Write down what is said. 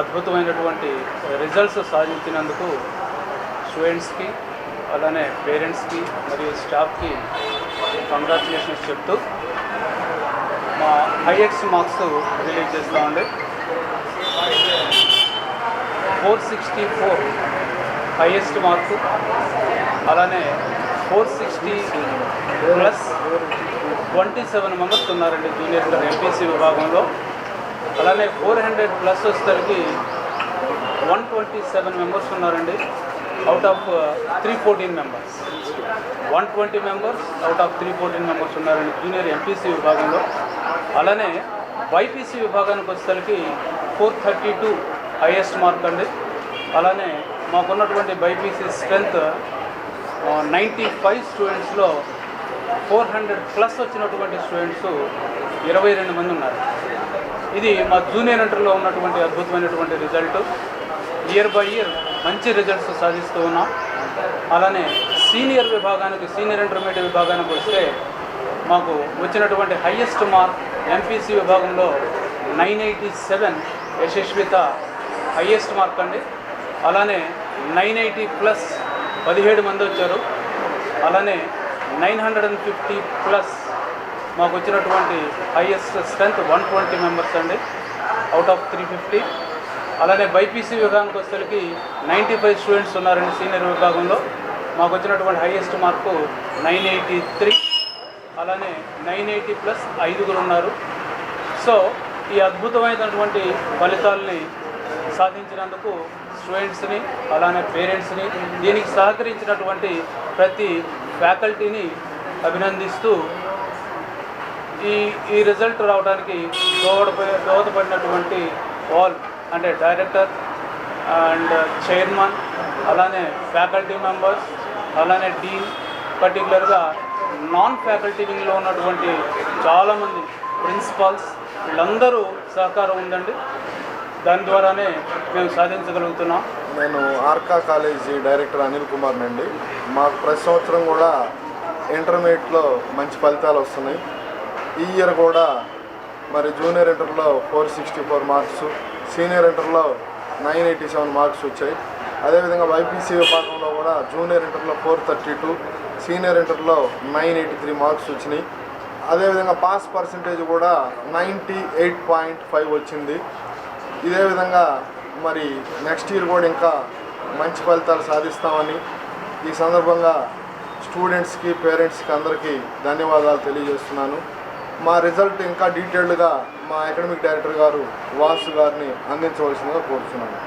అద్భుతమైనటువంటి రిజల్ట్స్ సాధించినందుకు స్టూడెంట్స్కి అలానే పేరెంట్స్కి మరియు స్టాఫ్కి కంగ్రాచులేషన్స్ చెప్తూ మా హైయెస్ట్ మార్క్స్ రిలీజ్ చేస్తామండి four sixty four highest marks అలానే four sixty plus twenty seven members ఉన్నారండి జూనియర్ ఎంపీసీ విభాగంలో. అలానే ఫోర్ హండ్రెడ్ ప్లస్ వచ్చేసరికి వన్ ట్వంటీ సెవెన్ మెంబర్స్ ఉన్నారండి. Out of three fourteen members one twenty members out of three fourteen members ఉన్నారండి junior MPC విభాగంలో. అలానే YPC విభాగానికి వచ్చేసరికి four thirty two highest mark అండి. అలానే మాకున్నటువంటి బైపీసీ స్ట్రెంత్ నైంటీ ఫైవ్ స్టూడెంట్స్లో ఫోర్ హండ్రెడ్ ప్లస్ వచ్చినటువంటి స్టూడెంట్స్ ఇరవై రెండు మంది ఉన్నారు. ఇది మా జూనియర్ ఇంటర్లో ఉన్నటువంటి అద్భుతమైనటువంటి రిజల్ట్. ఇయర్ బై ఇయర్ మంచి రిజల్ట్స్ సాధిస్తూ ఉన్నాం. అలానే సీనియర్ విభాగానికి సీనియర్ ఇంటర్మీడియట్ విభాగానికి వస్తే మాకు వచ్చినటువంటి హయ్యెస్ట్ మార్క్ ఎంపీసీ విభాగంలో nine eighty seven Yashaswitha highest mark అండి. అలానే నైన్ ఎయిటీ ప్లస్ పదిహేడు మంది వచ్చారు. అలానే nine hundred and fifty plus మాకు వచ్చినటువంటి highest strength one twenty members అండి. అవుట్ ఆఫ్ త్రీ ఫిఫ్టీ అలానే బైపీసీ విభాగానికి వచ్చేసరికి నైంటీ ఫైవ్ స్టూడెంట్స్ ఉన్నారండి సీనియర్ విభాగంలో. మాకు వచ్చినటువంటి highest mark nine eighty three అలానే నైన్ ఎయిటీ ప్లస్ ఐదుగురు ఉన్నారు. సో ఈ అద్భుతమైనటువంటి ఫలితాలని సాధించినందుకు స్టూడెంట్స్ని అలానే పేరెంట్స్ని దీనికి సహకరించినటువంటి ప్రతి ఫ్యాకల్టీని అభినందిస్తూ ఈ ఈ రిజల్ట్ రావడానికి దోహదపడి దోహదపడినటువంటి ఆల్ అంటే డైరెక్టర్ అండ్ చైర్మన్ అలానే ఫ్యాకల్టీ మెంబర్స్ అలానే డీన్ పర్టికులర్గా నాన్ ఫ్యాకల్టీ వింగ్లో ఉన్నటువంటి చాలామంది ప్రిన్సిపాల్స్ వీళ్ళందరూ సహకారం ఉందండి. దాని ద్వారానే మేము సాధించగలుగుతున్నాం. నేను ఆర్కా కాలేజీ డైరెక్టర్ అనిల్ కుమార్ నండి మాకు ప్రతి సంవత్సరం కూడా ఇంటర్మీడియట్లో మంచి ఫలితాలు వస్తున్నాయి. ఈ ఇయర్ కూడా మరి జూనియర్ ఇంటర్లో four sixty four marks senior ఇంటర్లో నైన్ ఎయిటీ సెవెన్ మార్క్స్ వచ్చాయి అదేవిధంగా వైపీసీ విభాగంలో కూడా జూనియర్ ఇంటర్లో ఫోర్ థర్టీ టూ సీనియర్ ఇంటర్లో నైన్ ఎయిటీ త్రీ మార్క్స్ వచ్చినాయి. అదేవిధంగా పాస్ పర్సంటేజ్ కూడా నైంటీ ఎయిట్ పాయింట్ ఫైవ్ వచ్చింది. ఇదే విధంగా మరి నెక్స్ట్ ఇయర్ కూడా ఇంకా మంచి ఫలితాలు సాధిస్తామని ఈ సందర్భంగా స్టూడెంట్స్కి పేరెంట్స్కి అందరికీ ధన్యవాదాలు తెలియజేస్తున్నాను. మా రిజల్ట్ ఇంకా డీటెయిల్డ్గా మా అకాడమిక్ డైరెక్టర్ గారు వాసు గారిని అందించవలసిందిగా కోరుతున్నాను.